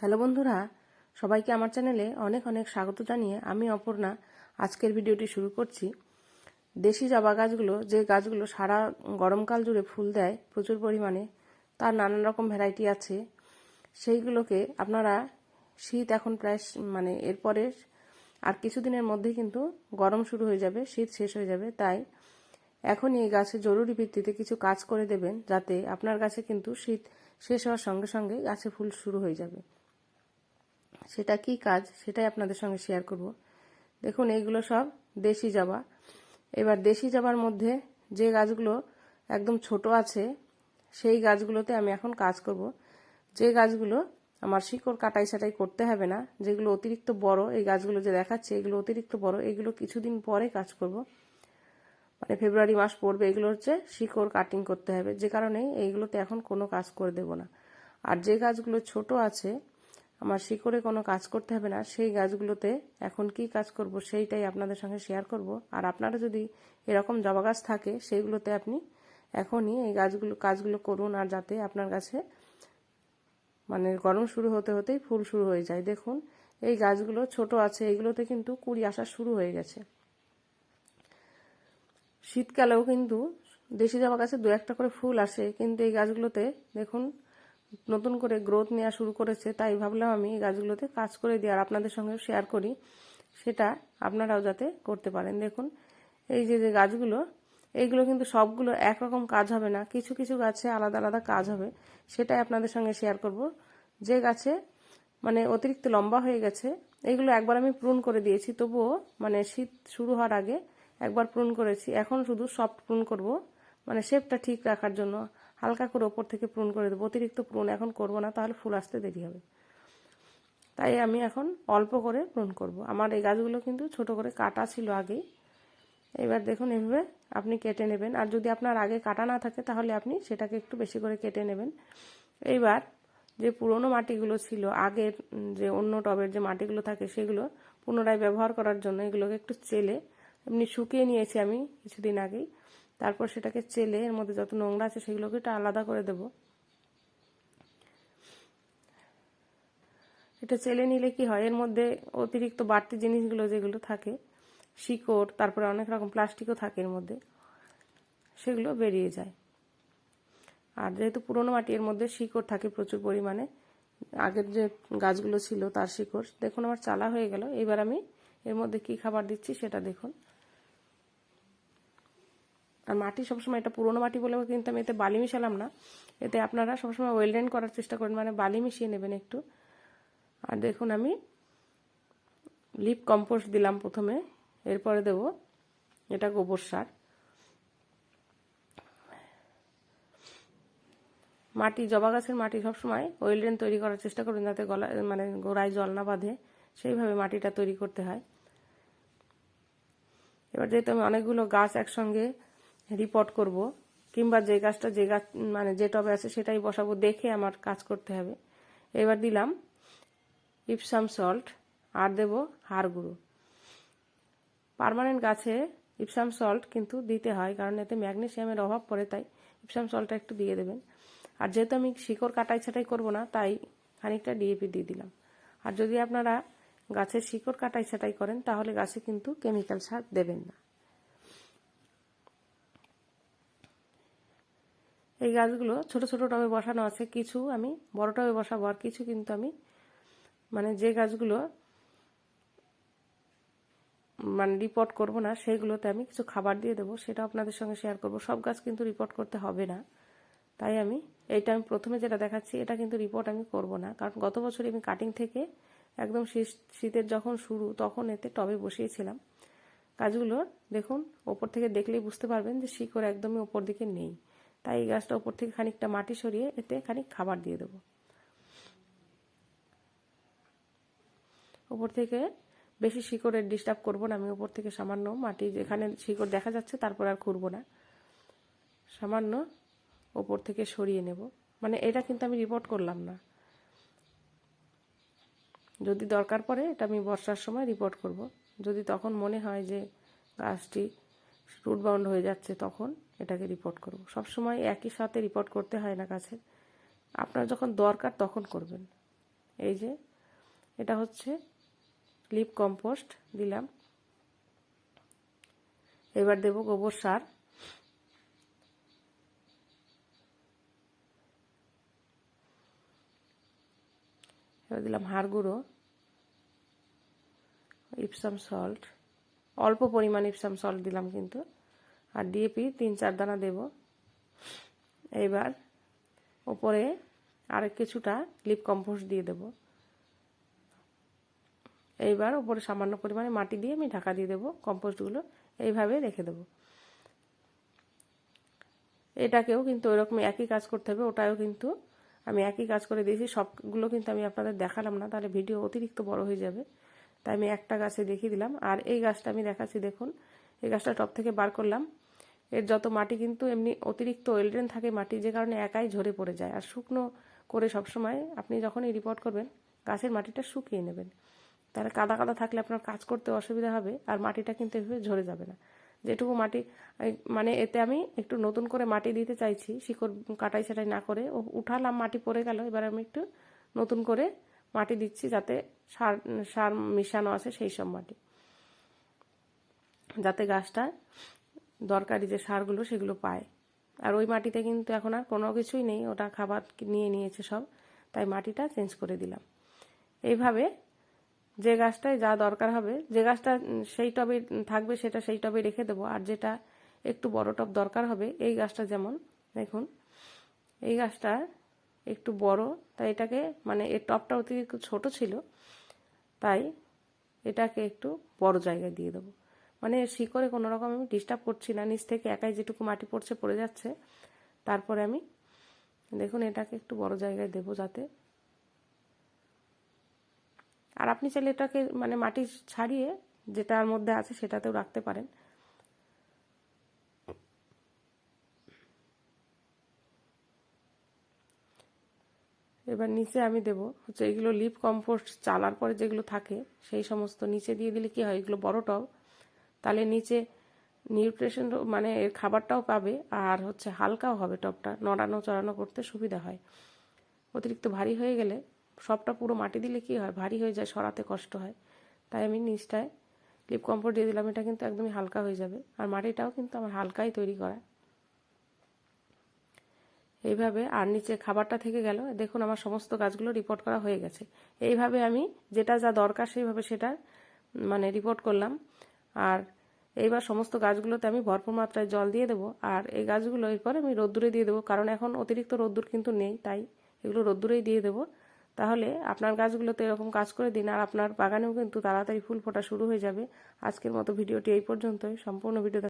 Hello বন্ধুরা, সবাইকে আমার চ্যানেলে অনেক অনেক স্বাগত জানিয়ে আমি অপর্ণা আজকের ভিডিওটি শুরু করছি। দেশি জবা গাছগুলো, যে গাছগুলো সারা গরমকাল জুড়ে ফুল দেয় প্রচুর পরিমাণে, তার নানান রকম ভ্যারাইটি আছে। সেইগুলোকে আপনারা শীত এখন প্রায় মানে এরপরে আর কিছুদিনের মধ্যেই কিন্তু গরম শুরু হয়ে যাবে, শীত শেষ হয়ে যাবে। তাই এখনই এই গাছে জরুরি ভিত্তিতে কিছু কাজ করে দেবেন, যাতে আপনার গাছে কিন্তু শীত শেষ হওয়ার সঙ্গে সঙ্গে গাছে ফুল শুরু হয়ে যাবে। সেটা কি কাজ, সেটাই আপনাদের সঙ্গে শেয়ার করব। দেখুন, এইগুলো সব দেশি জবা। এবার দেশি জবার মধ্যে যে গাছগুলো একদম ছোট আছে, সেই গাছগুলোতে আমি এখন কাজ করব। যে গাছগুলো আমার শিকড় কাটাই সাটাই করতে হবে না, যেগুলো অতিরিক্ত বড়, এই গাছগুলো যে দেখাচ্ছে, এগুলো অতিরিক্ত বড়, এগুলো কিছুদিন পরে কাজ করব। মানে ফেব্রুয়ারি মাস পড়বে, এগুলো হচ্ছে শিকড় কাটিং করতে হবে। যে কারণে এইগুলোতে এখন কোনো কাজ করে দেব না। আর যে গাছগুলো ছোট আছে আমার শিকড়ে কোনো কাজ করতে হবে না, সেই গাছগুলোতে এখন কি কাজ করব সেইটাই আপনাদের সঙ্গে শেয়ার করব। আর আপনারা যদি এরকম জবা গাছ থাকে, সেইগুলোতে আপনি এখনই এই গাছগুলো, কাজগুলো করুন আর যাতে আপনার কাছে মানে গরম শুরু হতে হতেই ফুল শুরু হয়ে যায়। দেখুন, এই গাছগুলো ছোট আছে এইগুলোতে কিন্তু কুড়ি আসা শুরু হয়ে গেছে। শীতকালেও কিন্তু দেশি জবা গাছে দু একটা করে ফুল আসে, কিন্তু এই গাছগুলোতে দেখুন নতুন করে গ্রোথ নেওয়া শুরু করেছে, তাই ভাবলাম আমি এই গাছগুলোতে কাজ করে দিই আর আপনাদের সঙ্গে শেয়ার করি। সেটা আপনারাও যাতে করতে পারেন। দেখুন, এই যে যে গাছগুলো, এইগুলো কিন্তু সবগুলো একরকম কাজ হবে না। কিছু কিছু গাছে আলাদা আলাদা কাজ হবে। সেটাই আপনাদের সঙ্গে শেয়ার করব। যে গাছে মানে অতিরিক্ত লম্বা হয়ে গেছে এইগুলো একবার আমি প্রুন করে দিয়েছি। তবুও মানে শীত শুরু হওয়ার আগে একবার প্রুন করেছি। এখন শুধু সফট প্রুন করব। মানে শেপটা ঠিক রাখার জন্য। হালকা করে ওপর থেকে প্রুন করে দেবো। অতিরিক্ত প্রুন এখন করব না, তাহলে ফুল আসতে দেরি হবে। তাই আমি এখন অল্প করে প্রুন করব। আমার এই গাছগুলো কিন্তু ছোট করে কাটা ছিল আগেই। এবার দেখুন এভাবে আপনি কেটে নেবেন। আর যদি আপনার আগে কাটা না থাকে, তাহলে আপনি সেটাকে একটু বেশি করে কেটে নেবেন। এইবার যে পুরনো মাটিগুলো ছিল, আগের যে অন্য টবের যে মাটিগুলো থাকে, সেগুলো পুনরায় ব্যবহার করার জন্য এগুলোকে একটু চেলে, এমনি শুকিয়ে নিয়েছি আমি কিছুদিন আগেই। তারপর সেটাকে চেলে, এর মধ্যে যত নোংরা আছে সেগুলোকে একটু আলাদা করে দেব। এটা চেলে নিলে কি হয়, এর মধ্যে অতিরিক্ত বাড়তি জিনিসগুলো যেগুলো থাকে, শিকড়, তারপরে অনেক রকম প্লাস্টিকও থাকে এর মধ্যে, সেগুলো বেরিয়ে যায়। আর যেহেতু পুরোনো মাটি, এর মধ্যে শিকড় থাকে প্রচুর পরিমাণে, আগের যে গাছগুলো ছিল তার শিকড়, দেখুন আমার চালা হয়ে গেল, এবার আমি এর মধ্যে কি খাবার দিচ্ছি সেটা দেখুন। আর মাটি সবসময় এটা পুরোনো মাটি বলে কিন্তু আমি এতে বালি মিশালাম না। এতে আপনারা সবসময় ওয়েলডেন করার চেষ্টা করেন মানে বালি মিশিয়ে নেবেন একটু। আর দেখুন আমি লিপ কম্পোস্ট দিলাম প্রথমে, এরপরে দেব এটা গোবর সার। মাটি, জবা গাছের মাটি সবসময় ওয়েল ড্রেন তৈরি করার চেষ্টা করবেন যাতে গলা মানে গোড়ায় জল না বাঁধে, সেইভাবে মাটিটা তৈরি করতে হয়। এবার যেহেতু আমি অনেকগুলো গাছ একসঙ্গে রিপোর্ট করব, কিংবা যে গাছটা যে গাছ মানে যে টবে আছে সেটাই বসাবো, দেখে আমার কাজ করতে হবে। এবার দিলাম ইপসাম সল্ট আর দেব হাড় গুঁড়ো। পার্মানেন্ট গাছে ইপসাম সল্ট কিন্তু দিতে হয়, কারণ এতে ম্যাগনেসিয়ামের অভাব পড়ে, তাই ইপসাম সল্টটা একটু দিয়ে দেবেন। আর যেহেতু আমি শিকড় কাটাই ছাটাই করব না, তাই খানিকটা ডিএপি দিয়ে দিলাম। আর যদি আপনারা গাছের শিকড় কাটাই ছাটাই করেন, তাহলে গাছে কিন্তু কেমিক্যাল সার দেবেন না। এই গাছগুলো ছোট ছোট টবে বসানো আছে, কিছু আমি, বড় টবে বসাবো, আর কিছু কিন্তু আমি মানে যে গাছগুলো মানে রিপোর্ট করব না সেইগুলোতে আমি কিছু খাবার দিয়ে দেবো, সেটা আপনাদের সঙ্গে শেয়ার করব। সব গাছ কিন্তু রিপোর্ট করতে হবে না। তাই আমি, এইটা আমি প্রথমে যেটা দেখাচ্ছি, এটা কিন্তু রিপোর্ট আমি করব না। কারণ গত বছর আমি কাটিং থেকে একদম শীত- শীতের যখন শুরু, তখন এতে টবে বসিয়েছিলাম। গাছগুলোর দেখুন, ওপর থেকে দেখলেই বুঝতে পারবেন যে শিকড় একদমই ওপর দিকে নেই। তাই এই গাছটা উপর থেকে খানিকটা মাটি সরিয়ে এতে খানিক খাবার দিয়ে দেবো। উপর থেকে বেশি শিকড়ের ডিস্টার্ব করব না, আমি উপর থেকে সামান্য মাটি যেখানে শিকড় দেখা যাচ্ছে তারপর আর খুঁড়বো না। সামান্য ওপর থেকে সরিয়ে নেব। মানে এটা কিন্তু আমি রিপোর্ট করলাম না। যদি দরকার পড়ে এটা আমি বর্ষার সময় রিপোর্ট করব। যদি তখন মনে হয় যে গাছটি রুট বাউন্ড হয়ে যাচ্ছে তখন এটাকে রিপোর্ট করব। সব সময় একই সাথে রিপোর্ট করতে হয় না কাছে। আপনার যখন দরকার তখন করবেন। এই যে, এটা হচ্ছে লিপ কম্পোস্ট দিলাম। এবার দেব গোবর সার। এবার দিলাম হাড় গুঁড়ো ইপসাম সল্ট অল্প পরিমাণ ইপসাম সল্ট দিলাম কিন্তু। আর ডিএপি তিন চার দানা দেব। এবার ওপরে আরেক কিছুটা লিপ কম্পোস্ট দিয়ে দেব। এইবার ওপরে সামান্য পরিমাণে মাটি দিয়ে আমি ঢাকা দিয়ে দেবো কম্পোস্টগুলো এইভাবে রেখে দেবো। এটাকেও কিন্তু ওইরকম একই কাজ করতে হবে, ওটাও কিন্তু আমি একই কাজ করে দিয়েছি। সবগুলো কিন্তু আমি আপনাদের দেখালাম না, তাহলে ভিডিও অতিরিক্ত বড় হয়ে যাবে। তাই আমি একটা গাছে দেখিয়ে দিলাম। আর এই গাছটা আমি দেখাচ্ছি, দেখুন। এই গাছটা টপ থেকে বার করলাম। এর যত মাটি কিন্তু এমনি অতিরিক্ত ওয়েলড্রেন থাকে, মাটি যে কারণে একাই ঝরে পড়ে যায়। আর শুকনো করে সবসময় আপনি যখনই রিপোর্ট করবেন, গাছের মাটিটা শুকিয়ে নেবেন। তাহলে কাদা কাদা থাকলে আপনার কাজ করতে অসুবিধা হবে, আর মাটিটা কিন্তু এভাবে ঝরে যাবে না। যেটুকু মাটি মানে এতে আমি একটু নতুন করে মাটি দিতে চাইছি, শিকড় কাটাই ছাটাই না করে। ও উঠালাম, মাটি পড়ে গেল, এবার আমি একটু নতুন করে মাটি দিচ্ছি যাতে সার সার মিশানো আছে সেই সব মাটি। যাতে গাছটা দরকারি যে সারগুলো সেগুলো পায়। আর ওই মাটিতে কিন্তু এখন আর কোনো কিছুই নেই, ওটা খাবার নিয়ে নিয়েছে সব, তাই মাটিটা চেঞ্জ করে দিলাম। এইভাবে যে গাছটায় যা দরকার হবে, যে গাছটা সেই টবে থাকবে সেটা সেই টবে রেখে দেবো। আর যেটা একটু বড় টব দরকার হবে, এই গাছটা যেমন, দেখুন, এই গাছটা একটু বড়, তাই এটাকে মানে এর টপটা অতি একটু ছোট ছিল, তাই এটাকে একটু বড় জায়গায় দিয়ে দেবো। মানে শিকড়ে কোনো রকম আমি ডিস্টার্ব করছি না, নিচ থেকে একাই যেটুকু মাটি পড়ছে পড়ে যাচ্ছে। তারপরে আমি দেখুন এটাকে একটু বড় জায়গায় দেবো যাতে। আর আপনি চাইলে এটাকে মানে মাটি ছাড়িয়ে যেটার মধ্যে আছে সেটাতেও রাখতে পারেন। এবার নিচে আমি দেব হচ্ছে এগুলো লিপ কম্পোস্ট চালার পরে যেগুলো থাকে, সেই সমস্ত নিচে দিয়ে দিলে কি হয়? এগুলো বড় টব। তাহলে নিচে নিউট্রিশন মানে এর খাবারটাও পাবে আর হচ্ছে হালকাও হবে টবটা। নড়ানো, চড়ানো করতে সুবিধা হয়। অতিরিক্ত ভারী হয়ে গেলে সবটা পুরো মাটি দিলে কি হয়? ভারী হয়ে যায়, সরাতে কষ্ট হয়। তাই আমি নিচটায় লিপ কম্পোস্ট দিয়ে দিলাম। এটা কিন্তু একদমই হালকা হয়ে যাবে। আর মাটিটাও কিন্তু আমার হালকাই তৈরি করা। এইভাবে আর নিচে খাবারটা থেকে গেল। দেখুন আমার সমস্ত গাছগুলো রিপোর্ট করা হয়ে গেছে। এইভাবে আমি যেটা যা দরকার সেইভাবে সেটা মানে রিপোর্ট করলাম। আর এইবার সমস্ত গাছগুলোতে আমি ভরপুর মাত্রায় জল দিয়ে দেবো। আর এই গাছগুলো এরপর আমি রোদ্দুরে দিয়ে দেবো। কারণ এখন অতিরিক্ত রোদ্দুর কিন্তু নেই, তাই এগুলো রোদ্দুরেই দিয়ে দেবো। তাহলে আপনার গাছগুলোতে এরকম কাজ করে দিন, আর আপনার বাগানেও কিন্তু তাড়াতাড়ি ফুল ফোটা শুরু হয়ে যাবে। আজকের মতো ভিডিওটি এই পর্যন্তই। সম্পূর্ণ ভিডিও